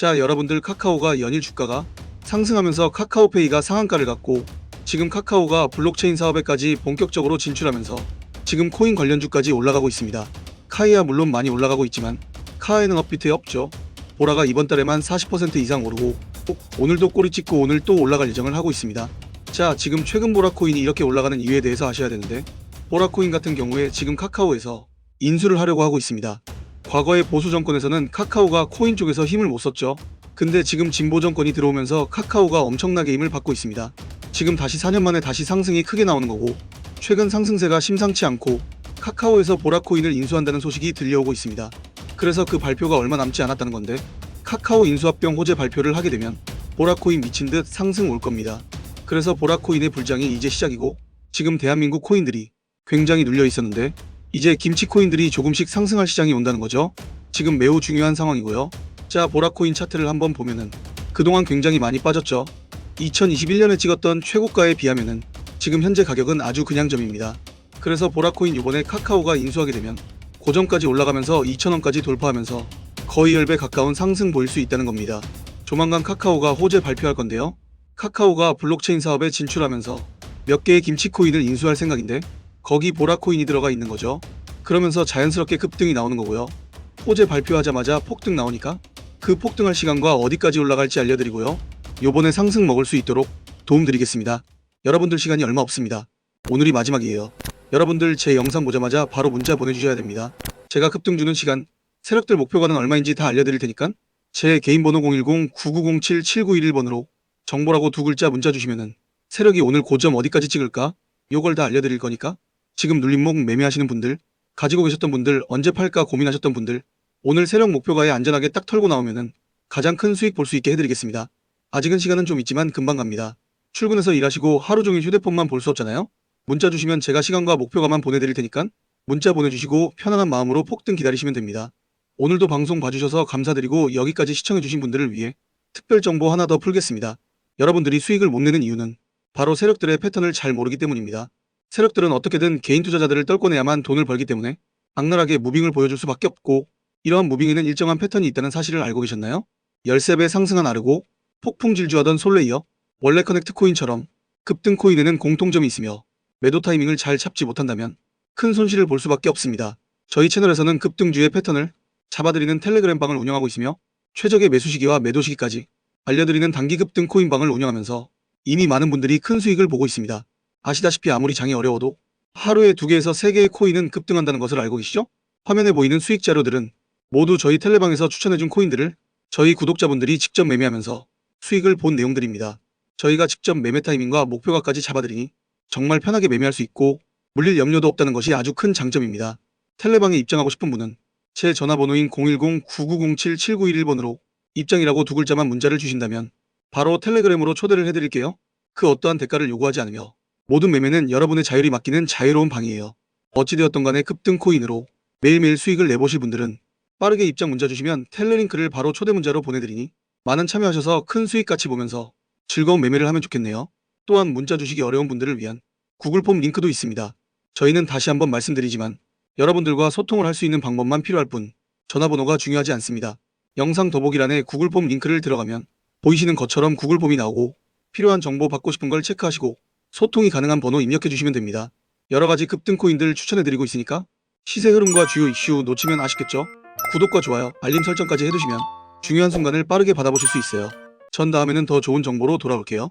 자, 여러분들 카카오가 연일 주가가 상승하면서 카카오페이가 상한가를 갖고 지금 카카오가 블록체인 사업에까지 본격적으로 진출하면서 지금 코인 관련주까지 올라가고 있습니다. 카이야 물론 많이 올라가고 있지만 카에는 업비트에 없죠. 보라가 이번 달에만 40% 이상 오르고 오늘도 꼬리 찍고 오늘 또 올라갈 예정을 하고 있습니다. 자, 지금 최근 보라 코인이 이렇게 올라가는 이유에 대해서 아셔야 되는데 보라 코인 같은 경우에 지금 카카오에서 인수를 하려고 하고 있습니다. 과거의 보수 정권에서는 카카오가 코인 쪽에서 힘을 못 썼죠. 근데 지금 진보 정권이 들어오면서 카카오가 엄청나게 힘을 받고 있습니다. 지금 다시 4년 만에 다시 상승이 크게 나오는 거고 최근 상승세가 심상치 않고 카카오에서 보라코인을 인수한다는 소식이 들려오고 있습니다. 그래서 그 발표가 얼마 남지 않았다는 건데 카카오 인수합병 호재 발표를 하게 되면 보라코인 미친 듯 상승 올 겁니다. 그래서 보라코인의 불장이 이제 시작이고 지금 대한민국 코인들이 굉장히 눌려 있었는데 이제 김치 코인들이 조금씩 상승할 시장이 온다는 거죠. 지금 매우 중요한 상황이고요. 자, 보라코인 차트를 한번 보면은 그동안 굉장히 많이 빠졌죠. 2021년에 찍었던 최고가에 비하면은 지금 현재 가격은 아주 그냥점입니다. 그래서 보라코인 이번에 카카오가 인수하게 되면 고점까지 올라가면서 2,000원까지 돌파하면서 거의 10배 가까운 상승 보일 수 있다는 겁니다. 조만간 카카오가 호재 발표할 건데요. 카카오가 블록체인 사업에 진출하면서 몇 개의 김치코인을 인수할 생각인데 거기 보라코인이 들어가 있는 거죠. 그러면서 자연스럽게 급등이 나오는 거고요. 호재 발표하자마자 폭등 나오니까 그 폭등할 시간과 어디까지 올라갈지 알려드리고요. 요번에 상승 먹을 수 있도록 도움드리겠습니다. 여러분들 시간이 얼마 없습니다. 오늘이 마지막이에요. 여러분들 제 영상 보자마자 바로 문자 보내주셔야 됩니다. 제가 급등 주는 시간, 세력들 목표가는 얼마인지 다 알려드릴 테니까 제 개인 번호 010-9907-7911번으로 정보라고 두 글자 문자 주시면은 세력이 오늘 고점 어디까지 찍을까? 요걸 다 알려드릴 거니까 지금 눌림목 매매하시는 분들, 가지고 계셨던 분들, 언제 팔까 고민하셨던 분들, 오늘 세력 목표가에 안전하게 딱 털고 나오면은 가장 큰 수익 볼 수 있게 해드리겠습니다. 아직은 시간은 좀 있지만 금방 갑니다. 출근해서 일하시고 하루 종일 휴대폰만 볼 수 없잖아요? 문자 주시면 제가 시간과 목표가만 보내드릴 테니까 문자 보내주시고 편안한 마음으로 폭등 기다리시면 됩니다. 오늘도 방송 봐주셔서 감사드리고 여기까지 시청해주신 분들을 위해 특별 정보 하나 더 풀겠습니다. 여러분들이 수익을 못 내는 이유는 바로 세력들의 패턴을 잘 모르기 때문입니다. 세력들은 어떻게든 개인 투자자들을 떨궈내야만 돈을 벌기 때문에 악랄하게 무빙을 보여줄 수밖에 없고 이러한 무빙에는 일정한 패턴이 있다는 사실을 알고 계셨나요? 13배 상승한 아르고 폭풍 질주하던 솔레 이어 원래 커넥트 코인처럼 급등 코인에는 공통점이 있으며 매도 타이밍을 잘 잡지 못한다면 큰 손실을 볼 수밖에 없습니다. 저희 채널에서는 급등주의 패턴을 잡아드리는 텔레그램 방을 운영하고 있으며 최적의 매수 시기와 매도 시기까지 알려드리는 단기 급등 코인 방을 운영하면서 이미 많은 분들이 큰 수익을 보고 있습니다. 아시다시피 아무리 장이 어려워도 하루에 두 개에서 세 개의 코인은 급등한다는 것을 알고 계시죠? 화면에 보이는 수익 자료들은 모두 저희 텔레방에서 추천해준 코인들을 저희 구독자분들이 직접 매매하면서 수익을 본 내용들입니다. 저희가 직접 매매 타이밍과 목표가까지 잡아드리니 정말 편하게 매매할 수 있고 물릴 염려도 없다는 것이 아주 큰 장점입니다. 텔레방에 입장하고 싶은 분은 제 전화번호인 010-9907-7911번으로 입장이라고 두 글자만 문자를 주신다면 바로 텔레그램으로 초대를 해드릴게요. 그 어떠한 대가를 요구하지 않으며 모든 매매는 여러분의 자율이 맡기는 자유로운 방이에요. 어찌되었던 간에 급등 코인으로 매일매일 수익을 내보실 분들은 빠르게 입장 문자 주시면 텔레링크를 바로 초대 문자로 보내드리니 많은 참여하셔서 큰 수익 같이 보면서 즐거운 매매를 하면 좋겠네요. 또한 문자 주시기 어려운 분들을 위한 구글 폼 링크도 있습니다. 저희는 다시 한번 말씀드리지만 여러분들과 소통을 할 수 있는 방법만 필요할 뿐 전화번호가 중요하지 않습니다. 영상 더보기란에 구글 폼 링크를 들어가면 보이시는 것처럼 구글 폼이 나오고 필요한 정보 받고 싶은 걸 체크하시고 소통이 가능한 번호 입력해 주시면 됩니다. 여러 가지 급등 코인들 추천해 드리고 있으니까 시세 흐름과 주요 이슈 놓치면 아쉽겠죠? 구독과 좋아요, 알림 설정까지 해두시면 중요한 순간을 빠르게 받아보실 수 있어요. 전 다음에는 더 좋은 정보로 돌아올게요.